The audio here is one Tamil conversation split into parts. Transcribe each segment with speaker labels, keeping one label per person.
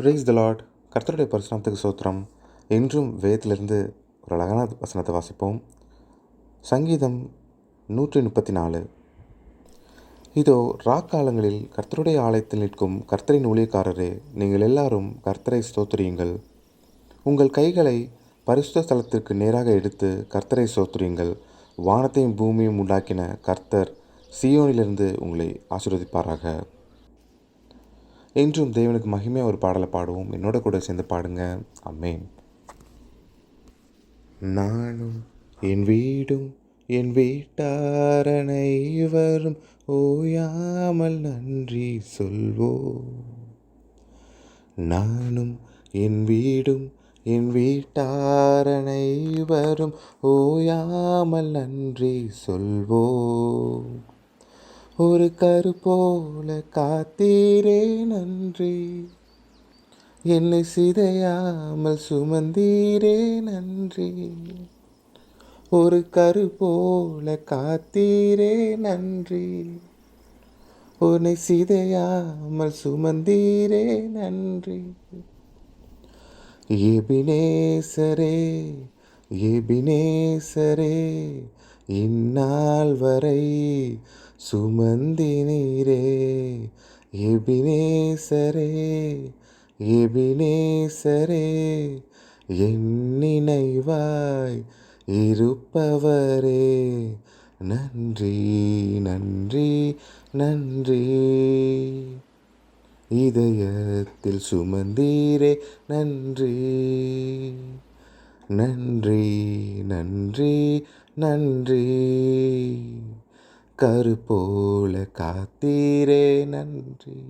Speaker 1: பிரேஸ் த லாட் கர்த்தருடைய பரிசுனத்துக்கு சோத்திரம் என்றும் வேதத்திலிருந்து ஒரு அழகான வசனத்தை வாசிப்போம். சங்கீதம் நூற்றி முப்பத்தி நாலு இதோ ராக்காலங்களில் கர்த்தருடைய ஆலயத்தில் நிற்கும் கர்த்தரின் ஊழியக்காரரே நீங்கள் எல்லாரும் கர்த்தரை ஸ்தோத்திரியுங்கள். உங்கள் கைகளை பரிசுத்த ஸ்தலத்திற்கு நேராக எடுத்து கர்த்தரை ஸ்தோத்திரியுங்கள். வானத்தையும் பூமியும் உண்டாக்கின கர்த்தர் சியோனிலிருந்து உங்களை ஆசீர்வதிப்பாராக. என்றும் தேவனுக்கு மகிமையாக ஒரு பாடலை பாடுவோம். என்னோட கூட சேர்ந்து பாடுங்க. அம்மேன் நானும் என் வீடும் என் வீட்டாரனை வரும் ஓயாமல் நன்றி சொல்வோம். நானும் என் வீடும் என் வீட்டாரனை வரும் ஓயாமல் நன்றி சொல்வோம். ஒரு கரு போல காத்தீரே நன்றி. என்னை சிதையாமல் சுமந்தீரே நன்றி. ஒரு கரு போல காத்தீரே நன்றி. உன்னை சிதையாமல் சுமந்தீரே நன்றி. எபினேசரே எபினேசரே இந்நாள் வரை சுமந்தினீரே எபினேசரே எபினேசரே எண்ணினைவாய் இருப்பவரே. நன்றி நன்றி நன்றி. இதயத்தில் சுமந்தீரே நன்றி. நன்றி நன்றி நன்றி. கரு போல காத்தீரே நன்றி.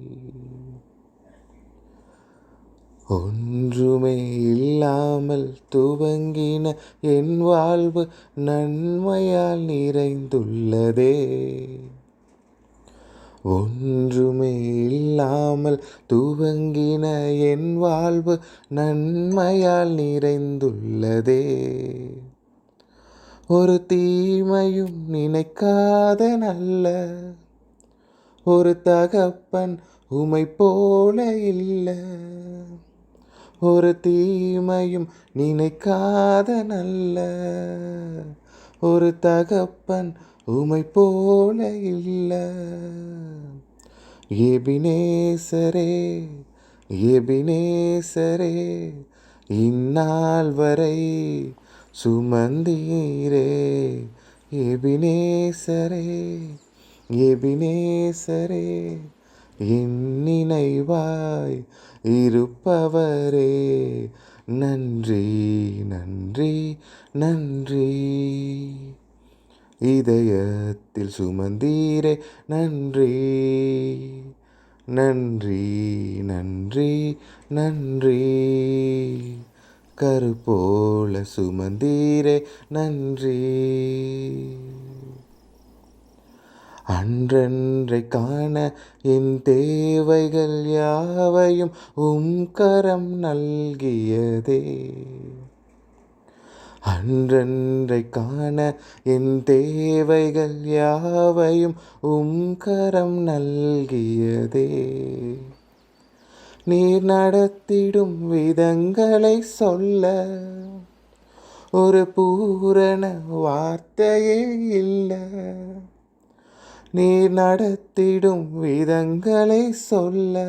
Speaker 1: ஒன்றுமே இல்லாமல் துவங்கின என் வாழ்வு நன்மையால் நிறைந்துள்ளதே. ஒன்றுமே இல்லாமல் துவங்கின என் வாழ்வு நன்மையால் நிறைந்துள்ளதே. ஒரு தீமையும் நினைக்காத நல்ல ஒரு தகப்பன் உமை போல இல்லை. ஒரு தீமையும் நினைக்காத நல்ல ஒரு தகப்பன் உமை போல இல்லை. எபினேசரே எபினேசரே இந்நாள் வரை சுமந்தீரே எபினேசரே எபினேசரே என் நினைவாய் இருப்பவரே. நன்றி நன்றி நன்றி. இதயத்தில் சுமந்தீரே நன்றி. நன்றி நன்றி நன்றி. கரு போல சுமந்தீரே நன்றி. அன்றன்றை காண என் தேவைகள் யாவையும் உம் கரம் நல்கியதே. அன்றன்றை காண என் தேவைகள் யாவையும் உம் கரம் நல்கியதே. நீர் நடத்திடும் விதங்களை சொல்ல ஒரு பூரண வார்த்தையே இல்லை. நீர் நடத்திடும் விதங்களை சொல்ல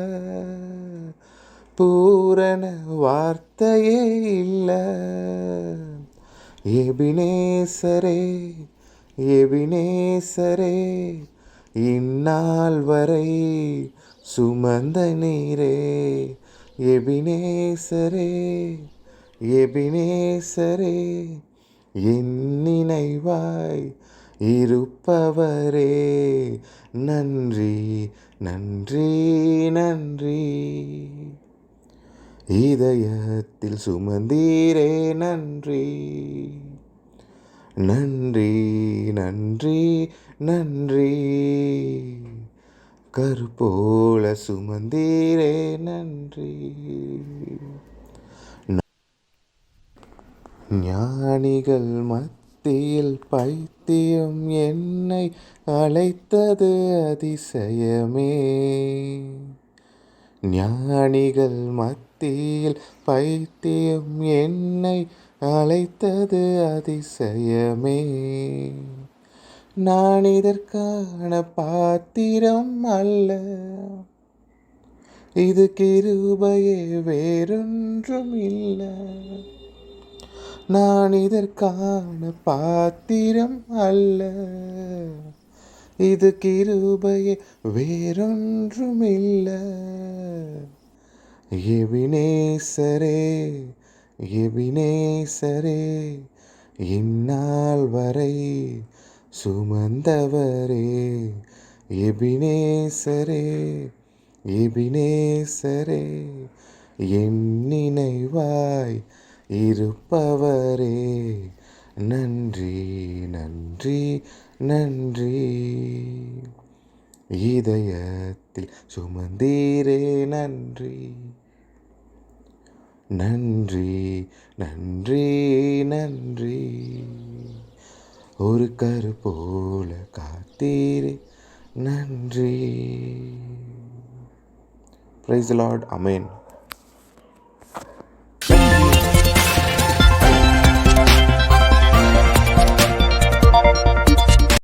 Speaker 1: பூரண வார்த்தையே இல்லை. எபினேசரே எபினேசரே இந்நாள் வரை சுமந்த நீரே எபினேசரே எபினேசரே என் நினைவாய் இருப்பவரே. நன்றி நன்றி நன்றி. இதயத்தில் சுமந்தீரே நன்றி. நன்றி நன்றி நன்றி. கருப்போல சுமந்தீரே நன்றி. ஞானிகள் மத்தியில் பைத்தியம் என்னை அழைத்தது அதிசயமே. ஞானிகள் மத்தியில் பைத்தியம் என்னை அழைத்தது அதிசயமே. நான் இதற்கான பாத்திரம் அல்ல. இது கிருபையே வேறொன்றும் இல்லை. நான் இதற்கான பாத்திரம் அல்ல. இது கிருபையே வேறொன்றும் இல்லை. எபினேசரே எபினேசரே இந்நாள் வரை சுமந்தவரே எபினேசரே எபினேசரே என் நினைவாய் இருப்பவரே. நன்றி நன்றி நன்றி. இதயத்தில் சுமந்தீரே நன்றி. நன்றி நன்றி நன்றி. ஒரு கரு போல காத்தீரே. நன்றி. பிரைஸ் லார்ட் அமேன்